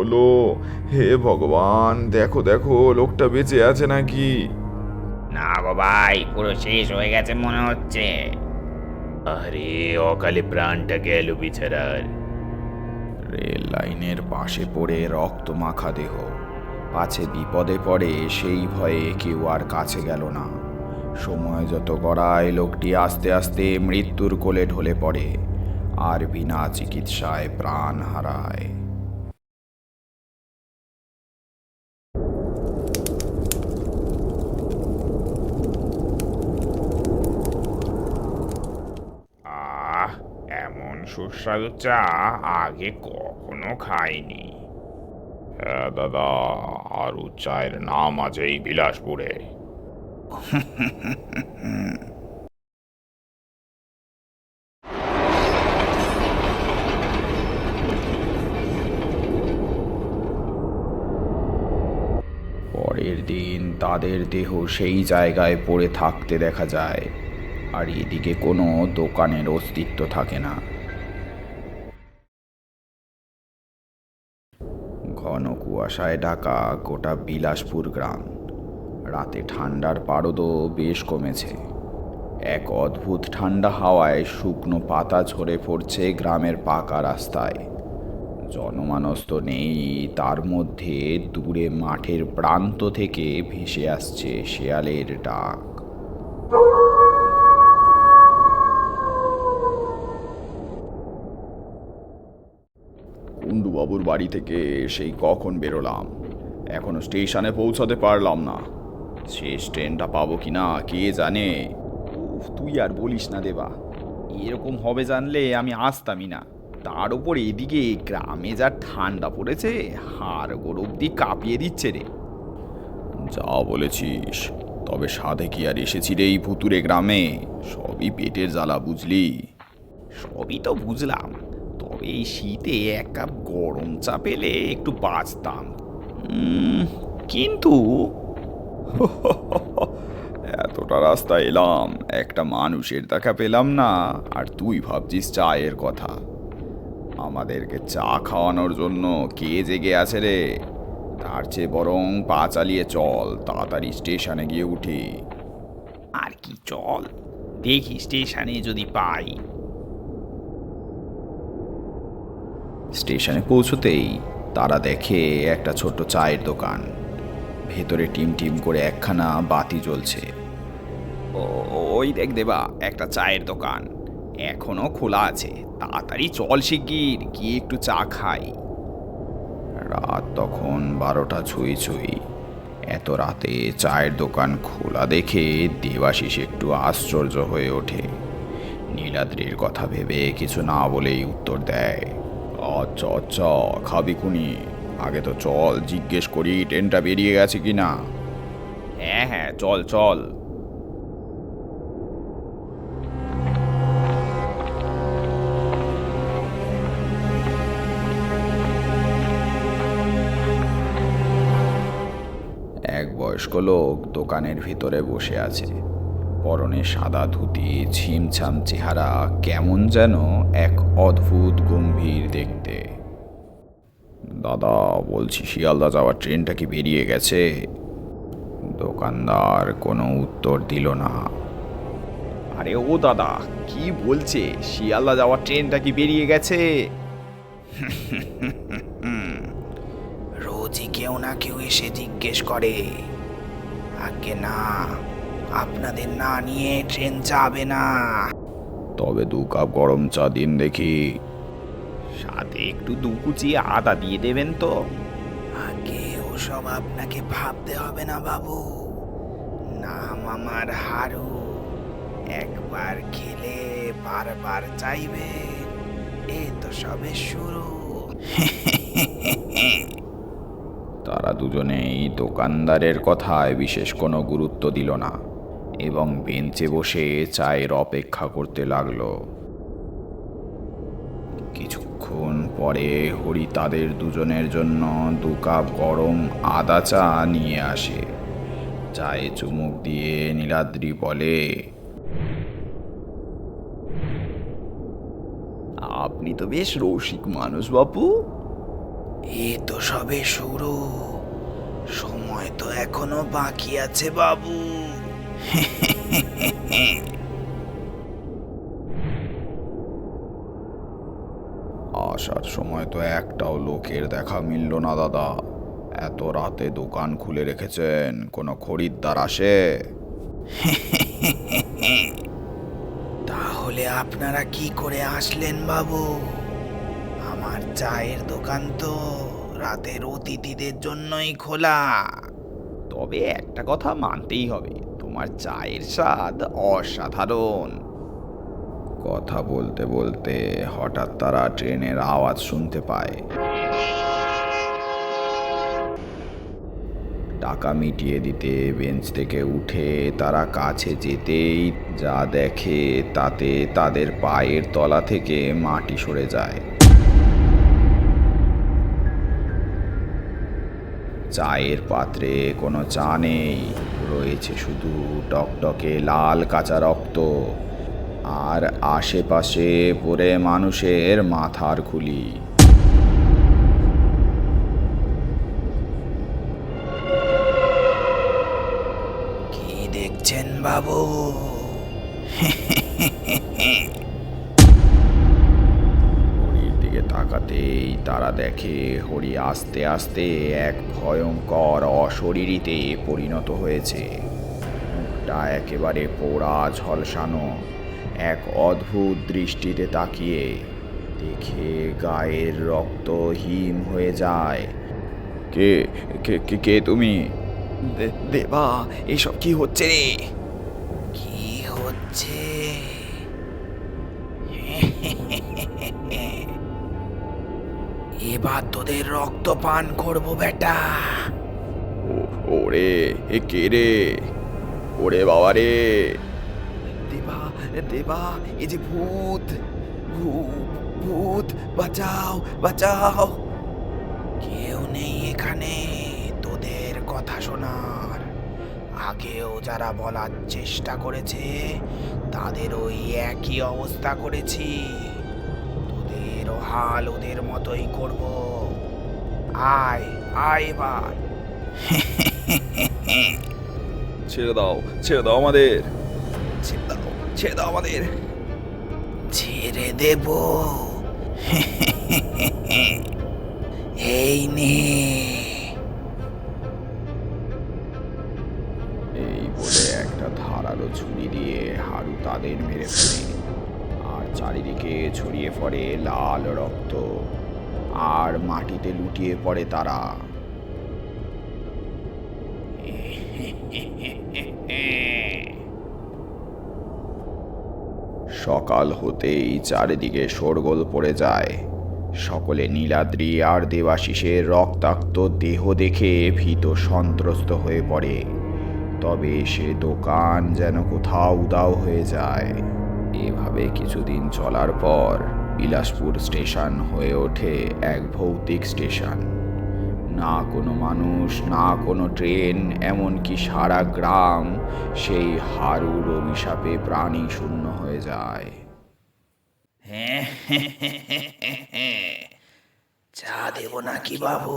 হলো? হে ভগবান দেখো দেখো লোকটা বেঁচে আছে নাকি? না গো ভাই পুরো শেষ হয়ে গেছে মনে হচ্ছে। আরে অকালে প্রাণটা গেল বিছারার রেল লাইনের পাশে পড়ে রক্ত মাখা দেহ। পাছে বিপদে পড়ে সেই ভয়ে কেউ আর কাছে গেল না। সময় যত গড়ায় লোকটি আস্তে আস্তে মৃত্যুর কোলে ঢলে পড়ে। আর বিনা চিকিৎসায় প্রাণ হারায়। সুস্বাদু চা আগে কখনো খাইনি। হ্যাঁ দাদা আরও চায়ের নাম আছে এই বিলাসপুরে। পরের দিন তাদের দেহ সেই জায়গায় পড়ে থাকতে দেখা যায়, আর এদিকে কোনো দোকানের অস্তিত্ব থাকে না। কুয়াশায় ঢাকা গোটা বিলাসপুর গ্রাম। রাতে ঠান্ডার পারদও বেশ কমেছে। এক অদ্ভুত ঠান্ডা হাওয়ায় শুকনো পাতা ঝরে পড়ছে গ্রামের পাকা রাস্তায়। জনমানস তো নেই, তার মধ্যে দূরে মাঠের প্রান্ত থেকে ভেসে আসছে শেয়ালের ডাক। কুণ্ডুবাবুর বাড়ি থেকে সেই কখন বেরোলাম? এখনও স্টেশনে পৌঁছাতে পারলাম না। শেষ ট্রেনটা পাবো কি না কে জানে? উফ, তুই আর বলিস না দেবা। এরকম হবে জানলে আমি আসতামই না। তার উপর এদিকে গ্রামে যা ঠান্ডা পড়েছে হাড় গোড় অব্দি কাঁপিয়ে দিচ্ছে রে। যা বলেছিস তবে সাধে কি আর এসেছি রে এই ভুতুরে গ্রামে? সবই পেটের জ্বালা বুঝলি? সবই তো বুঝলাম। এই শীতে এক কাপ গরম চা পেলে একটু বাঁচতাম। কিন্তু এতটা রাস্তা এলাম, একটা মানুষের দেখা পেলাম না, আর তুই ভাবছিস চায়ের কথা। আমাদেরকে চা খাওয়ানোর জন্য কে জেগে আছে রে? তার চেয়ে বরং পা চালিয়ে চল, তাড়াতাড়ি স্টেশনে গিয়ে উঠি। আর কি চল? দেখি স্টেশনে যদি পাই। স্টেশনে পৌঁছতেই তারা দেখে একটা ছোট্ট চায়ের দোকান। ভেতরে টিম টিম করে একখানা বাতি জ্বলছে। ওই দেখ দেবা, একটা চায়ের দোকান। এখনও খোলা আছে। তাড়াতাড়ি চল শিগগির, গিয়ে একটু চা খাই। রাত তখন বারোটা ছুঁই ছুঁই। এত রাতে চায়ের দোকান খোলা দেখে দেবাশিস একটু আশ্চর্য হয়ে ওঠে। নীলাদ্রির কথা ভেবে কিছু না বলেই উত্তর দেয়। আচ্ছা আচ্ছা খাবি কুনি আগে তো চল, জিজ্ঞেস করি ট্রেনটা বেরিয়ে গেছে কি না হ্যাঁ হ্যাঁ চল চল। এক বয়স্ক লোক দোকানের ভিতরে বসে আছে। পরনে সাদা ধুতি, ছিমছাম চেহারা, কেমন যেন এক অদ্ভুত গম্ভীর দেখতে। দাদা, বলছি শিয়ালদা যাওয়ার ট্রেনটা কি বেরিয়ে গেছে? দোকানদার কোনো উত্তর দিল না। আরে ও দাদা, কি বলছে? শিয়ালদা যাওয়ার ট্রেনটা কি বেরিয়ে গেছে? রোজই কেউ না কেউ এসে জিজ্ঞেস করে। আগে না। আপনাদের না নিয়ে ট্রেন যাবে না। তবে দু কাপ গরম চা দিন দেখি। সাথে একটু দু কুচি আদা দিয়ে দেবেন তো। আগে ওসব আপনাকে ভাবতে হবে না বাবু। নাম আমার হারু। একবার খেলে বারবার চাইবে। এ তো সবে শুরু। তারা দুজনেই দোকানদারের কথায় বিশেষ কোনো গুরুত্ব দিল না। এবং বেঞ্চে বসে চায়ের অপেক্ষা করতে লাগল। কিছুক্ষণ পরে হরি তাদের দুজনের জন্য দু কাপ গরম আদা চা নিয়ে আসে। চায়ে চুমুক দিয়ে নীলাদ্রি বলে, আপনি তো বেশ রসিক মানুষ বাপু। এ তো সবে শুরু। সময় তো এখনও বাকি আছে বাবু। আসার সময় তো একটাও লোকের দেখা মিলল না দাদা। এত রাতে দোকান খুলে রেখেছেন কোনো খরিদ্দার আসে? তাহলে আপনারা কি করে আসলেন বাবু? আমার চায়ের দোকান তো রাতের অতিথিদের জন্যই খোলা। তবে একটা কথা মানতেই হবে তোমার চায়ের স্বাদ অসাধারণ। কথা বলতে বলতে হঠাৎ তারা ট্রেনের আওয়াজ শুনতে পায়। টাকা মিটিয়ে দিতে বেঞ্চ থেকে উঠে তারা কাছে যেতেই যা দেখে তাতে তাদের পায়ের তলা থেকে মাটি সরে যায়। চায়ের পাত্রে কোনো চা নেই। রয়েছে শুধু টকটকে লাল কাঁচা রক্ত। আর আশেপাশে পড়ে মানুষের মাথার খুলি। কি দেখছেন বাবু? তাকাতেই তারা দেখে হরি আস্তে আস্তে এক ভয়ঙ্কর অশরীরীতে পরিণত হয়েছে। মুখটা একেবারে পোড়া ঝলসানো এক অদ্ভুত দৃষ্টিতে তাকিয়ে দেখে গায়ের রক্ত হিম হয়ে যায়। কে কে কে কে তুমি? দেবা এসব কি হচ্ছে রে? কি হচ্ছে? এবার তোদের রক্ত পান করব বেটা। ওরে এ কে রে? ওরে বাবা রে। দেবা দেবা এ যে ভূত। ভূত ভূত বাঁচাও বাঁচাও। কেউ নেই এখানে তোদের কথা শোনার। আগেও যারা বলার চেষ্টা করেছে তাদের ওই একই অবস্থা করেছি। তোদেরও হাল ওদের মতোই করব। আয় আয় এবার। ছেড়ে দাও ছেড়ে দাও আমাদের। ছেড়ে দাও ছেড়ে দাও আমাদের। ছেড়ে দেব। এই নে। এই বলে একটা ধারালো ছুরি দিয়ে হাড়ু তাদের মেরে ফেলে। চারিদিকে ছড়িয়ে পড়ে লাল রক্ত, আর মাটিতে লুটিয়ে পড়ে তারা। সকাল হতেই চারিদিকে শোরগোল পড়ে যায়। সকলে নীলাদ্রি আর দেবাশিসের রক্তাক্ত দেহ দেখে ভীত সন্ত্রস্ত হয়ে পড়ে। তবে সে দোকান যেন কোথাও উদাও হয়ে যায়। এভাবে কিছুদিন চলার পর বিলাসপুর স্টেশন হয়ে ওঠে এক ভৌতিক স্টেশন না কোনো মানুষ না কোনো ট্রেন এমনকি সারা গ্রাম সেই হারুর অভিশাপে প্রাণী শূন্য হয়ে যায় চা দেব নাকি বাবু